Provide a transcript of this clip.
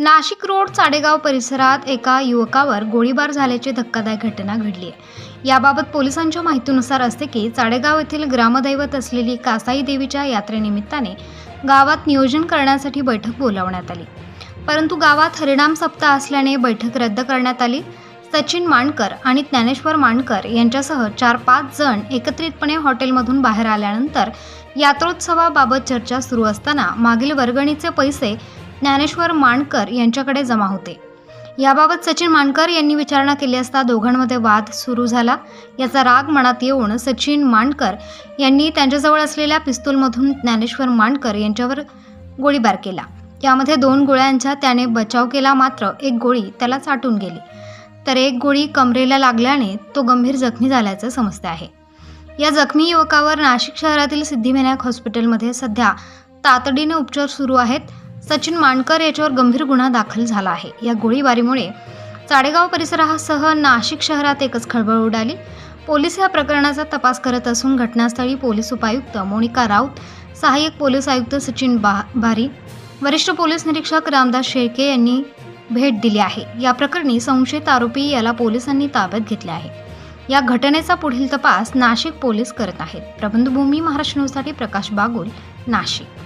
Nashik road Chadegaon परिसरात एका युवकावर गोळीबार झाल्याची धक्कादायक घटना घडली आहे. याबाबत पोलिसांच्या माहितीनुसार असते की चाडेगाव येथील ग्रामदैवत असलेली कासाई देवीच्या यात्रेनिमित्ताने गावात नियोजन करण्यासाठी बैठक बोलावण्यात आली. परंतु गावात हरिणाम सप्ताह असल्याने बैठक रद्द करण्यात आली. सचिन मांडकर आणि ज्ञानेश्वर मांडकर यांच्यासह चार पाच जण एकत्रितपणे हॉटेलमधून बाहेर आल्यानंतर यात्रोत्सवाबाबत चर्चा सुरू असताना मागील वर्गणीचे पैसे ज्ञानेश्वर मांडकर यांच्याकडे जमा होते. याबाबत सचिन मांडकर यांनी विचारणा केली असता दोघांमध्ये वाद सुरू झाला. याचा राग मनात येऊन सचिन मांडकर यांनी त्यांच्याजवळ असलेल्या पिस्तूलमधून ज्ञानेश्वर मांडकर यांच्यावर गोळीबार केला. यामध्ये दोन गोळ्यांचा त्याने बचाव केला मात्र एक गोळी त्याला चाटून गेली. तर एक गोळी कमरेला लागल्याने तो गंभीर जखमी झाल्याचं समजते आहे. या जखमी युवकावर नाशिक शहरातील सिद्धिविनायक हॉस्पिटलमध्ये सध्या तातडीने उपचार सुरू आहेत. सचिन मांडकर याच्यावर गंभीर गुन्हा दाखल झाला आहे. या गोळीबारीमुळे चाडेगाव परिसरासह नाशिक शहरात एकच खळबळ उडाली. पोलीस या प्रकरणाचा तपास करत असून घटनास्थळी पोलीस उपायुक्त मोनिका राऊत सहाय्यक पोलीस आयुक्त सचिन बा भारी वरिष्ठ पोलीस निरीक्षक रामदास शेळके यांनी भेट दिली आहे. या प्रकरणी संशयित आरोपी याला पोलिसांनी ताब्यात घेतले आहे. या घटनेचा पुढील तपास नाशिक पोलीस करत आहेत. प्रबंधभूमी महाराष्ट्र न्यूजसाठी प्रकाश बागुल नाशिक.